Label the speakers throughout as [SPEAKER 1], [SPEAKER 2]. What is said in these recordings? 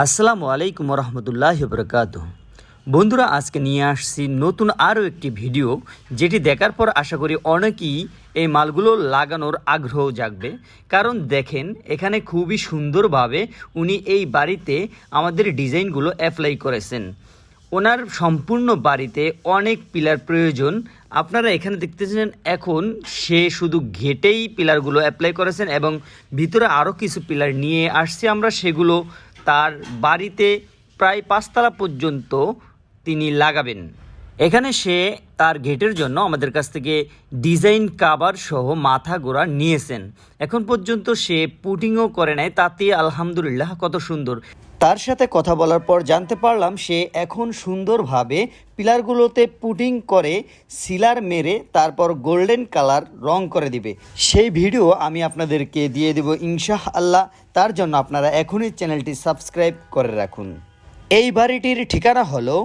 [SPEAKER 1] আসসালামু আলাইকুম রহমতুল্লাহ বরকাত বন্ধুরা, আজকে নিয়ে আসছি নতুন আরও একটি ভিডিও, যেটি দেখার পর আশা করি অনেকেই এই মালগুলো লাগানোর আগ্রহ জাগবে। কারণ দেখেন, এখানে খুবই সুন্দরভাবে উনি এই বাড়িতে আমাদের ডিজাইনগুলো অ্যাপ্লাই করেছেন। ওনার সম্পূর্ণ বাড়িতে অনেক পিলার প্রয়োজন। আপনারা এখানে দেখতেছেন, এখন সে শুধু ঘেটেই পিলারগুলো অ্যাপ্লাই করেছেন এবং ভিতরে আরও কিছু পিলার নিয়ে আসছে আমরা, সেগুলো তার বাড়িতে প্রায় পাঁচতলা পর্যন্ত তিনি লাগাবেন। এখানে সে তার গেটের জন্য আমাদের কাছ থেকে ডিজাইন কাভার সহ মাথা গোড়া নিয়েছেন। এখন পর্যন্ত সে পুটিংও করে নেয় তাতে আলহামদুলিল্লাহ কত সুন্দর। তার সাথে কথা বলার পর জানতে পারলাম সে এখন সুন্দরভাবে পিলারগুলোতে পুটিং করে সিলার মেরে তারপর গোল্ডেন কালার রং করে দিবে। সেই ভিডিও আমি আপনাদেরকে দিয়ে দেব ইনশাহ আল্লাহ তার জন্য আপনারা এখনই চ্যানেলটি সাবস্ক্রাইব করে রাখুন। এই বাড়িটির ঠিকানা হলো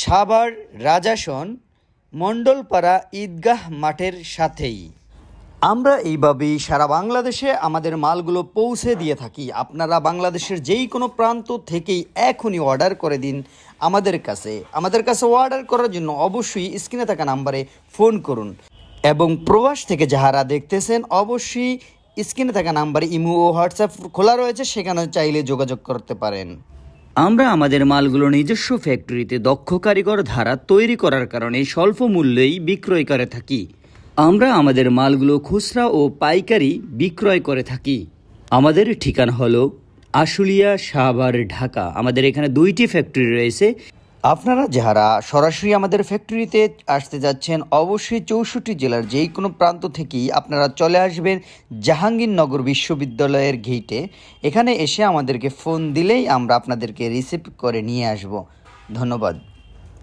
[SPEAKER 1] সাভার রাজাসন মণ্ডলপাড়া ঈদগাহ মাঠের সাথেই। আমরা এইভাবেই সারা বাংলাদেশে আমাদের মালগুলো পৌঁছে দিয়ে থাকি। আপনারা বাংলাদেশের যেই কোনো প্রান্ত থেকেই এখনই অর্ডার করে দিন আমাদের কাছে। আমাদের কাছে অর্ডার করার জন্য অবশ্যই স্ক্রিনে থাকা নাম্বারে ফোন করুন। এবং প্রবাস থেকে যাহারা দেখতেছেন, অবশ্যই স্ক্রিনে থাকা নাম্বারে ইমো ও হোয়াটসঅ্যাপ খোলা রয়েছে। সেখানে চাইলে যোগাযোগ করতে পারেন। আমরা আমাদের মালগুলো নিজস্ব ফ্যাক্টরিতে দক্ষ কারিগর ধারা তৈরি করার কারণে স্বল্প মূল্যেই বিক্রয় করে থাকি। আমরা আমাদের মালগুলো খুচরা ও পাইকারি বিক্রয় করে থাকি। আমাদের ঠিকানা হলো আশুলিয়া সাভার, ঢাকা। আমাদের এখানে দুইটি ফ্যাক্টরি রয়েছে। আপনারা যারা সরাসরি আমাদের ফ্যাক্টরিতে আসতে যাচ্ছেন, অবশ্যই চৌষট্টি জেলার যেই কোনো প্রান্ত থেকেই আপনারা চলে আসবেন জাহাঙ্গীরনগর বিশ্ববিদ্যালয়ের গেইটে এখানে এসে আমাদেরকে ফোন দিলেই আমরা আপনাদেরকে রিসিভ করে নিয়ে আসব। ধন্যবাদ।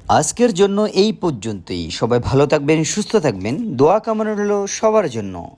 [SPEAKER 1] আজকের জন্য এই পর্যন্তই। সবাই ভালো থাকবেন, সুস্থ থাকবেন। দোয়া কামনা হলো সবার জন্য।